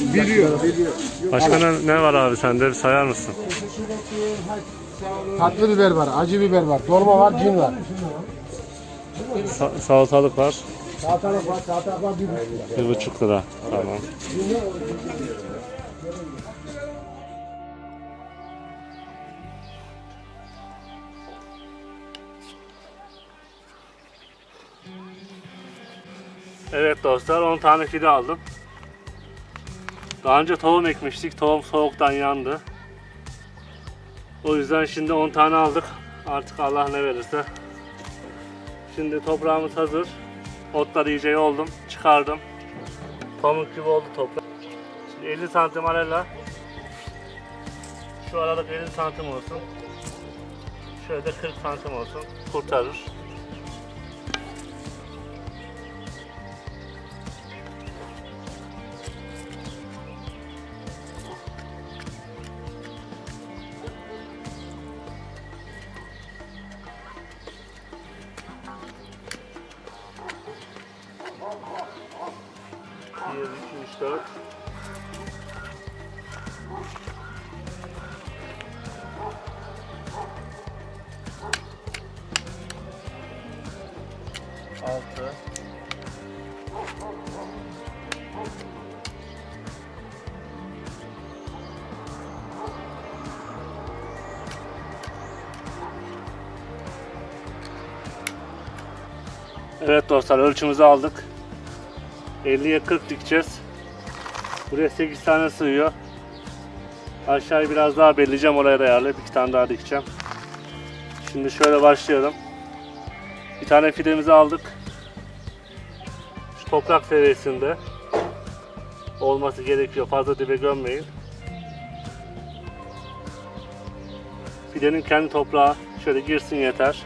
biliyor. Biliyor. Başka ne, ne var abi sende bir sayar mısın? Tatlı biber var, acı biber var, dolma var, cin var. Sa- salatalık var. Salatalık var, salatalık var bir buçuk lira. Bir buçuk lira. Tamam. Evet dostlar 10 tane fide aldım. Daha önce tohum ekmiştik. Tohum soğuktan yandı. O yüzden şimdi 10 tane aldık. Artık Allah ne verirse. Şimdi toprağımız hazır. Otları iyice oldum. Çıkardım. Pamuk gibi oldu toprak. Şimdi 50 santim arayla şu aralık 50 santim olsun. Şöyle de 40 santim olsun. Kurtarır. Dört. Altı. Evet dostlar ölçümüzü aldık. 50'ye 40 dikeceğiz. Buraya 8 tane sığıyor. Aşağıyı biraz daha belleyeceğim oraya da ayarlayıp 2 tane daha dikeceğim. Şimdi şöyle başlayalım. Bir tane fidemizi aldık. Şu toprak seviyesinde olması gerekiyor. Fazla dibe gömmeyin. Fidenin kendi toprağı şöyle girsin yeter.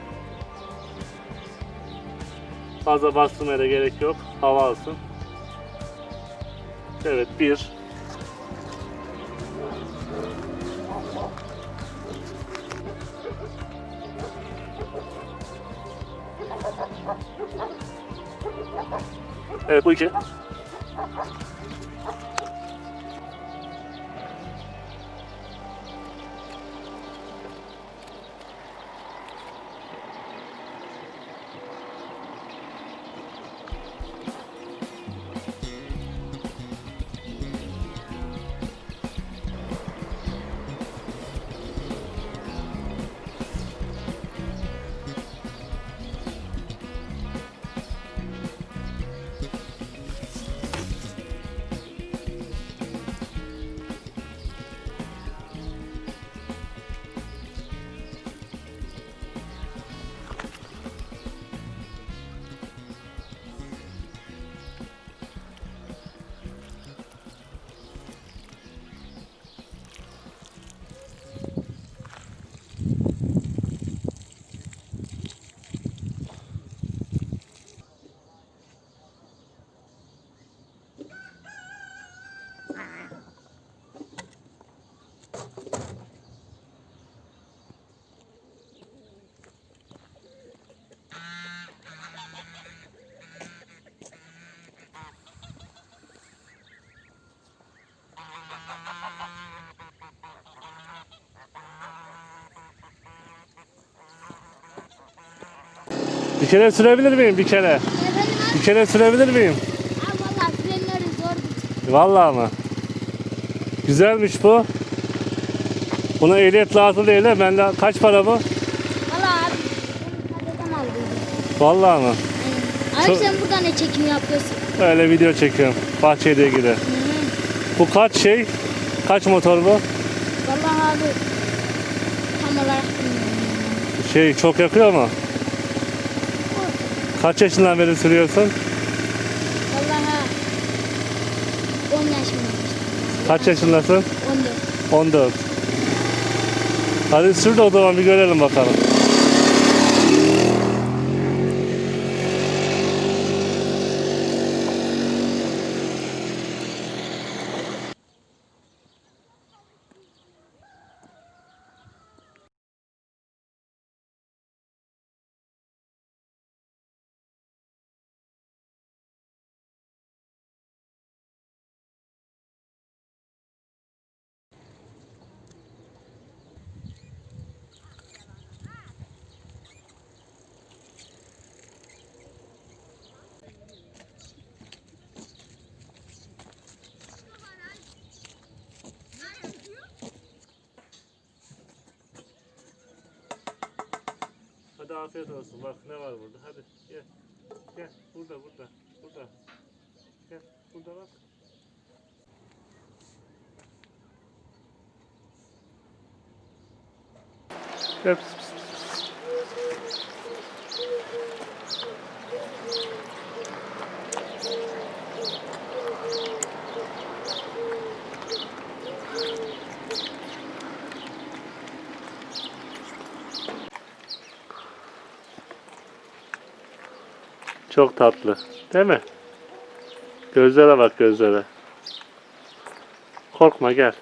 Fazla bastırmaya da gerek yok. Hava alsın. Evet bir. Evet bu iki. Bir kere sürebilir miyim? Bir kere. Efendim abi? Bir kere sürebilir miyim? Abi valla frenleri zor bir Vallahi mı? Güzelmiş bu. Buna ehliyet lazım değil de bende kaç para bu? Valla abi. Benim dedem aldıydı. Vallahi mı? Abi Çok- sen burada ne çekim yapıyorsun? Öyle video çekiyorum. Bahçeyle ilgili. Bu kaç şey? Kaç motor bu? Valla abi. Tam olarak bilmiyorum. Şey çok yakıyor mu? Kaç yaşından beri sürüyorsun? Valla ha. 10 yaşındayım işte. Kaç yaşındasın? 14. 14. Hadi sür de o zaman bir görelim bakalım. Afiyet olsun. Bak ne var burada. Hadi gel. Gel. Burada burada. Burada. Gel. Burada bak. Gel. Çok tatlı. Değil mi? Gözlere bak gözlere. Korkma gel.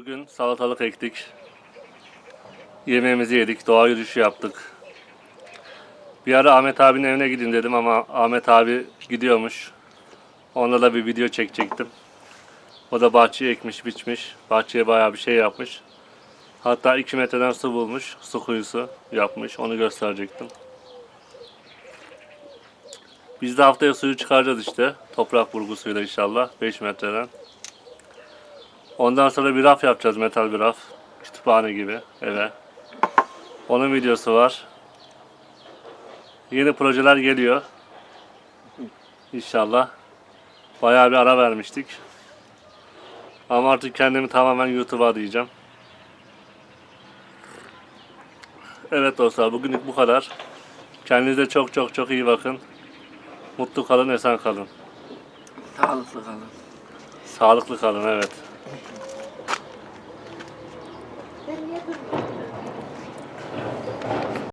Bugün salatalık ektik. Yemeğimizi yedik, doğa yürüyüşü yaptık. Bir ara Ahmet abinin evine gideyim dedim ama Ahmet abi gidiyormuş. Onunla da bir video çekecektim. O da bahçeyi ekmiş, biçmiş. Bahçeye bayağı bir şey yapmış. Hatta 2 metreden su bulmuş, su kuyusu yapmış. Onu gösterecektim. Biz de haftaya suyu çıkaracağız işte. Toprak burgusuyla inşallah 5 metreden. Ondan sonra bir raf yapacağız, metal bir raf. Kütüphane gibi eve. Onun videosu var. Yeni projeler geliyor. İnşallah. Bayağı bir ara vermiştik. Ama artık kendimi tamamen YouTube'a adayacağım. Evet dostlar bugünlük bu kadar. Kendinize çok çok çok iyi bakın. Mutlu kalın, esen kalın. Sağlıklı kalın. Sağlıklı kalın evet. Thank you.